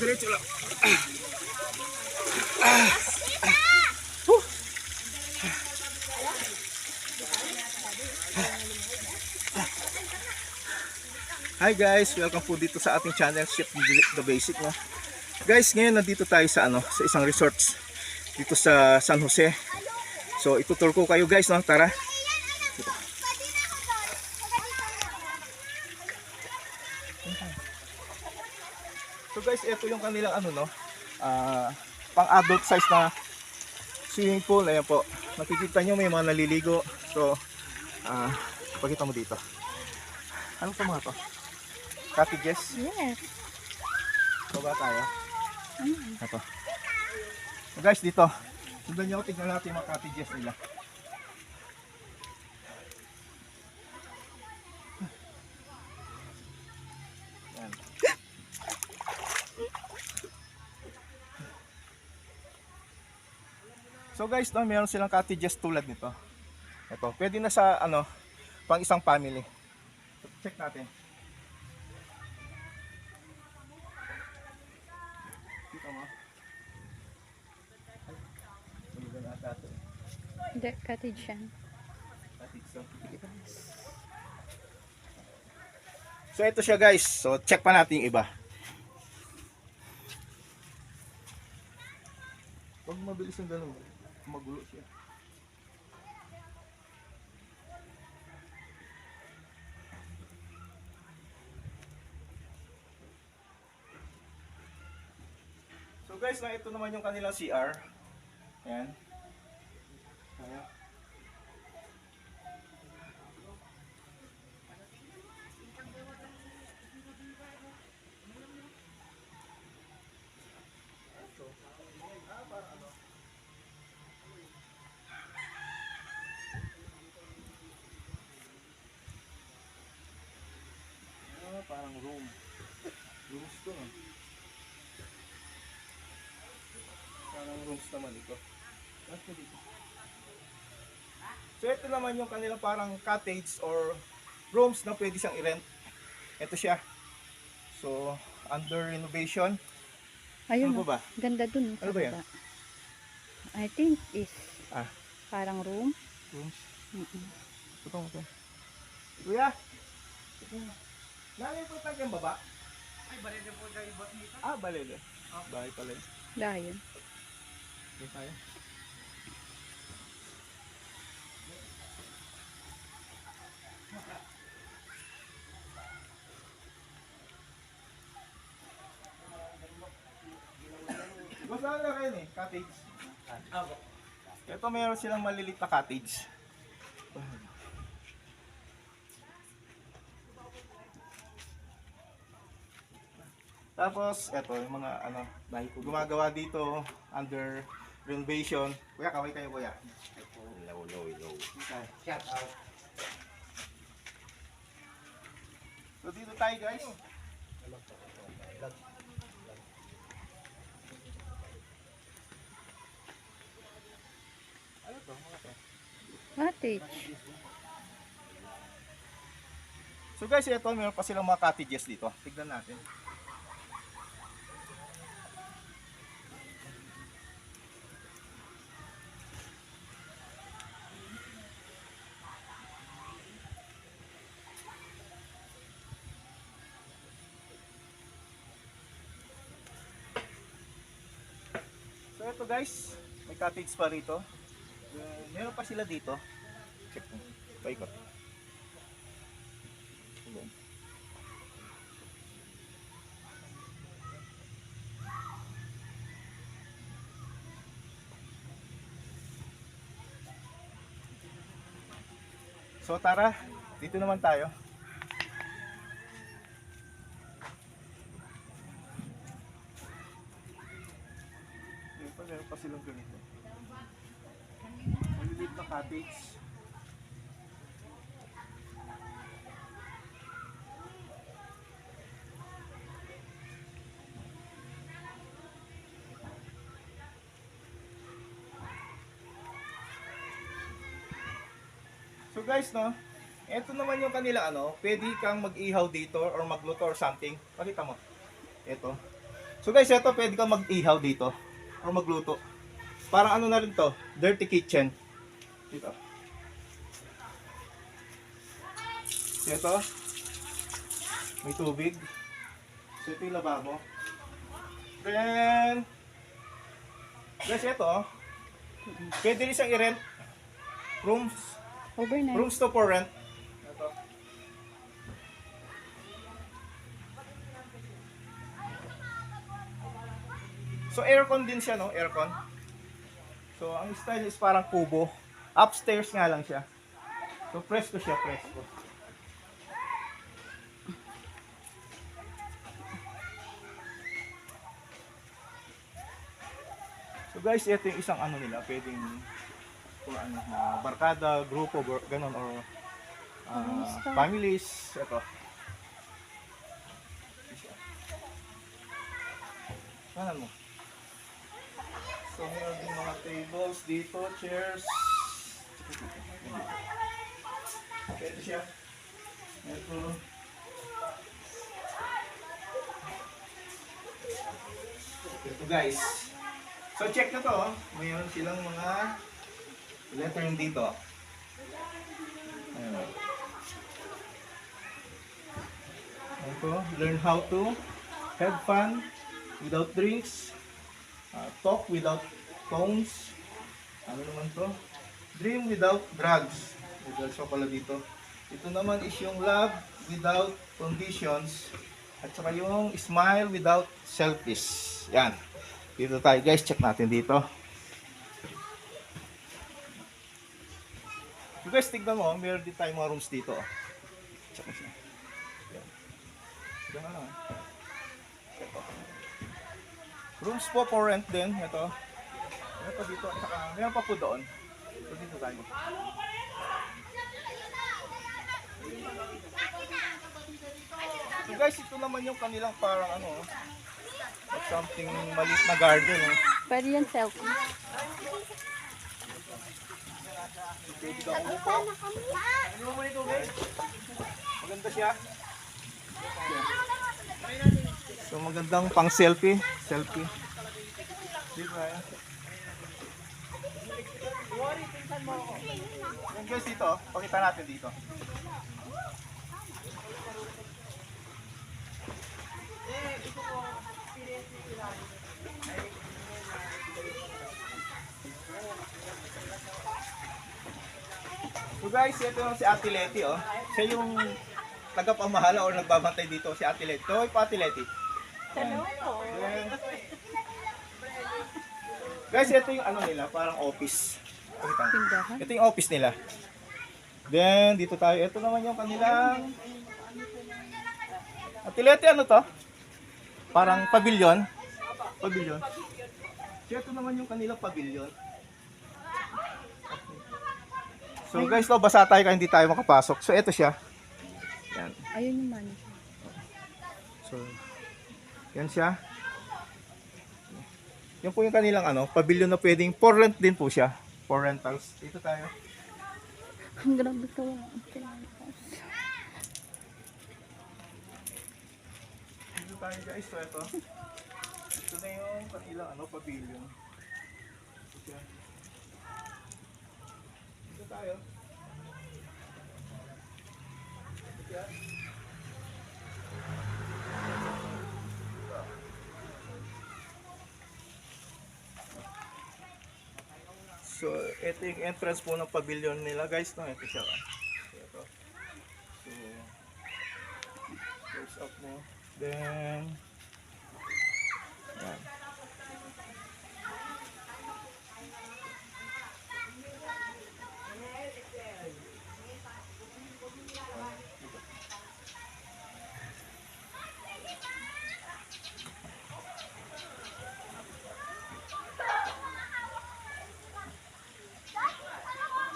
Diretso lang. Hi guys, welcome po dito sa ating channel Ship the Basic no. Guys, ngayon nandito tayo sa ano, sa isang resorts dito sa San Jose. So itutur ko kayo guys no, tara. So guys, ito yung kanilang ano no, ah, pang adult size na swimming pool. Ayan po. Makikita nyo may mga naliligo. So, ah, pakita mo dito. Ano to mga to? Cottages? Yes. Baba tayo. Mm. Ito. So guys, dito. Sundan nyo, tignan natin yung mga cottages nila. So guys, no, meron silang cottages tulad nito. Ito, pwede na sa ano, pang isang family. Check natin. Kita mo? Hindi, cottage yan. Cottage, so. So ito siya guys. So check pa natin yung iba. Huwag mabilis yung ganun. Magulo siya. So guys, na ito naman yung kanilang CR. Ayan. Ah, parang room. Rooms to, no? Parang rooms naman ito. Ano dito? So, ito naman yung kanilang parang cottage or rooms na pwede siyang i-rent. Ito siya. So, under renovation. Ayun, Ano oh. ba ba? ganda dun. sa Ano ba yan? I think is Ah. parang room. Rooms. Mm-mm. Ito, ito. Kuya! Nanay po tayo yung baba? Ay, balede po tayo ibot nito. Ah, balede. Bahay pala yun. Dahil. Dito tayo. Basta na kayo eh, cottage. Ito meron silang malilit na cottage. Tapos, eto, yung mga ano, gumagawa dito under renovation. Kuya, kaway kayo kuya. Low, low, low. Shout out. So dito tayo guys. Ano to? Cottage. So guys, ito meron pa silang mga cottages dito. Tignan natin. So ito guys, may cottage pa rito. Uh, meron pa sila dito. Check mo. Paikot. Ayan. So tara, dito naman tayo. Meron pa, meron pa silang ganito. Maliliit na cottage. So guys, no, ito naman yung kanila ano, pwede kang mag-ihaw dito or magluto or something. Pakita mo. Ito. So guys, ito pwede kang mag-ihaw dito or magluto. Parang ano na rin to, dirty kitchen. Dito. Ito, may tubig. So ito yung lababo. Then, guys, ito, pwede rin siyang i-rent. Rooms, Overnight. rooms to for rent. Ito. So aircon din siya, no? Aircon. So ang style is parang kubo. Upstairs nga lang siya. So presko siya, presko. So guys, ito yung isang ano nila, pwedeng kung ano, na barkada, grupo, gr- ganun, or Kamusta? families. Ito. Kanan mo. So, meron din mga tables dito, chairs. Ito siya. Ito. Ito guys. So check na to. oh. Mayroon silang mga lettering dito. Ayan. Ito, learn how to have fun without drinks, uh, talk without phones, ano naman to? Dream without drugs. May drugs pa pala dito. Ito naman is yung love without conditions. At saka yung smile without selfish. Yan. Dito tayo guys, check natin dito. So guys, tignan mo, meron din tayong mga rooms dito. oh. Check mo siya. Yan. Tignan mo lang. ah. Ito. Rooms po for rent din. Ito. Meron pa dito. At saka, meron pa po doon. So dito tayo. So guys, ito naman yung kanilang parang ano, like something maliit na garden. Eh. Pwede yan selfie. Pwede ka umupo. Ano mo ito guys? Maganda siya. So magandang pang selfie. Selfie. Dito tayo. Yan guys dito, pakita natin dito. So guys, ito yung si Ate Leti oh. Siya yung tagapamahala or nagbabantay dito si Ate Leti. Pa Ate Leti. Guys, ito yung ano nila, parang office. Ito yung office nila. Then, dito tayo. Ito naman yung kanilang... Atilete, ano to? Parang pavilion. Pavilion. Ito naman yung kanilang pavilion. So guys, no, basa tayo kaya hindi tayo makapasok. So, ito siya. Yan. Ayun yung money. So, yan siya. Yan po yung kanilang ano, pavilion na pwedeng for rent din po siya. For rentals. Dito tayo. Ang grabe to. Dito tayo guys, so ito. Ito na yung kanilang ano, pavilion. Dito tayo. Ito siya. So, ito yung entrance po ng pavilion nila guys. No? Ito siya. ah. Ito. So, close up mo. Then, yan.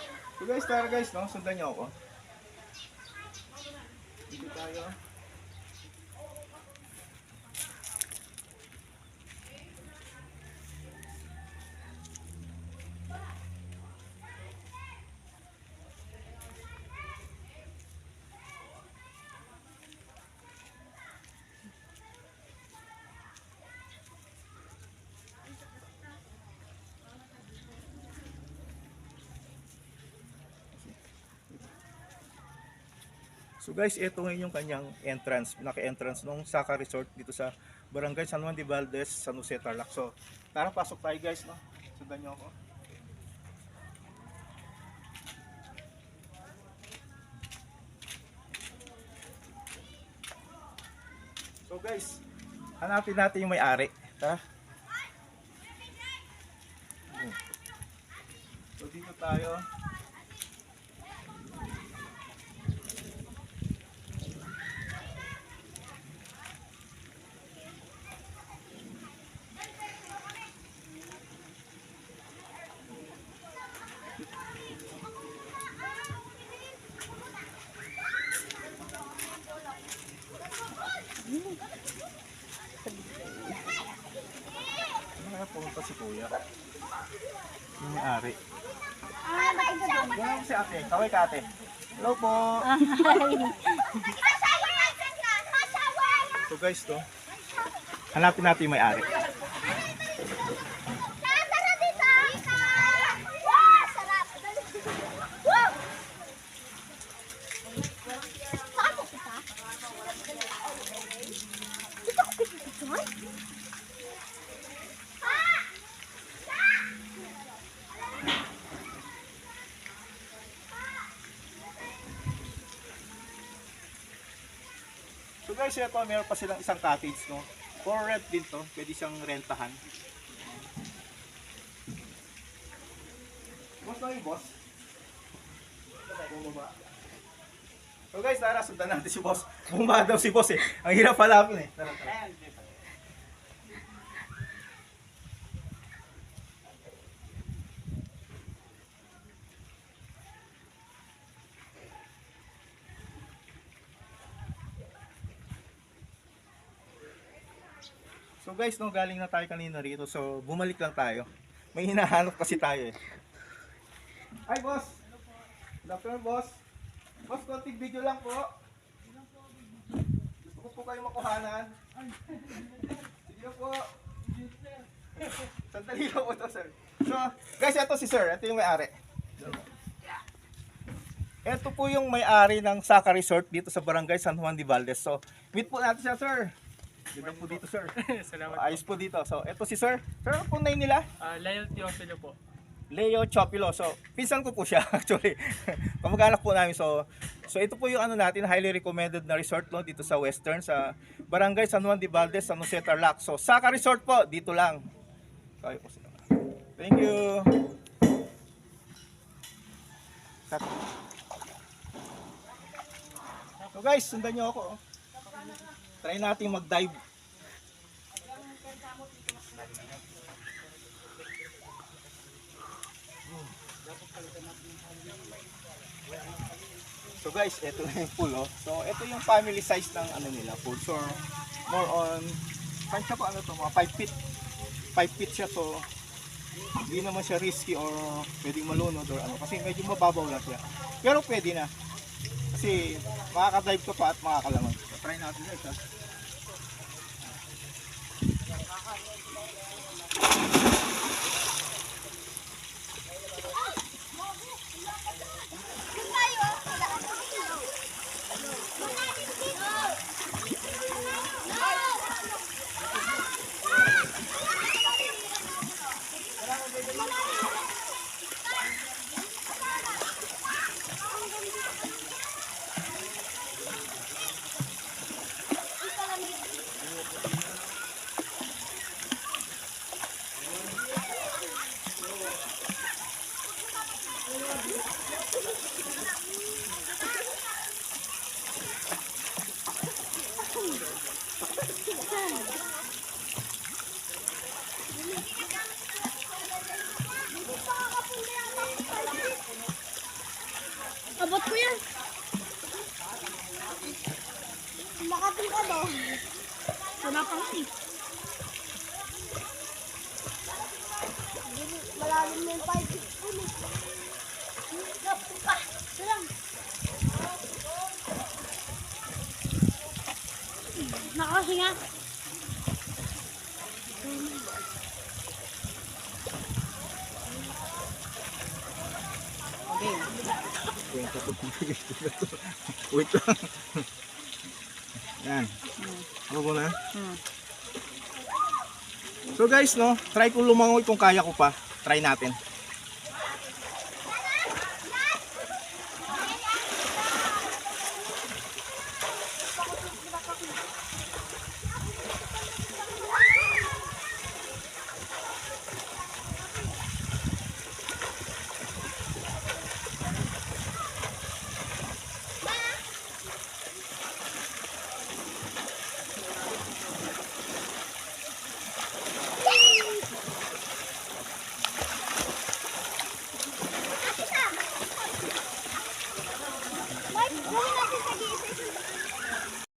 So guys, tara guys, no? Sundan niyo ako. Dito tayo. So guys, ito ngayon yung kanyang entrance, naka-entrance nung Saka Resort dito sa Barangay San Juan de Valdez, San Jose, Tarlac. So, tara pasok tayo guys, no? Sundan niyo ako. So guys, hanapin natin yung may-ari. Tara. So dito tayo. Ano kaya pumunta si kuya? Yung may-ari. Ganun si ate. Kaway ka ate. Hello po. So guys, to. Hanapin natin yung may-ari. So guys, ito, meron pa silang isang cottage, no? For rent din to. Pwede siyang rentahan. Boss na yung boss? So guys, tara, sundan natin si boss. Bumaba daw si boss eh. Ang hirap palapin eh. Tara, tara. So guys, no, galing na tayo kanina rito. So, bumalik lang tayo. May hinahanap kasi tayo eh. Hi, boss! Good afternoon, boss. Boss, konting video lang po. Gusto ko po kayo makuhanan. Sige po. Sandali lang po to, sir. So, guys, ito si sir. Ito yung may-ari. Ito po yung may-ari ng Saka Resort dito sa Barangay San Juan de Valdez. So, meet po natin siya, sir. Ganda po dito, sir. Salamat. Ayos po dito. So, ito si sir. Sir, ano po name nila? Ah, Lyle Teofilo po. Leo Chopilo. So, pinsan ko po siya actually. Kamag-anak po namin. So, so ito po yung ano natin, highly recommended na resort no, dito sa Western, sa Barangay San Juan de Valdez, San Jose, Tarlac. So, Saka Resort po, dito lang. Kayo po sila. Thank you. Cut. So guys, sundan nyo ako. oh. Try natin mag-dive. So guys, ito na yung pool oh. So ito yung family size ng ano nila pool. So more on saan siya pa ano to mga 5 feet. 5 feet siya so hindi naman siya risky or pwedeng malunod or ano kasi medyo mababaw lang siya. Pero pwede na. Kasi makaka-dive ka pa at makakalamang. Try natin guys ha. Nako, hinga. Okay. Wait lang. Yan. Bago na. So guys, no, try ko lumangoy kung kaya ko pa. Try natin.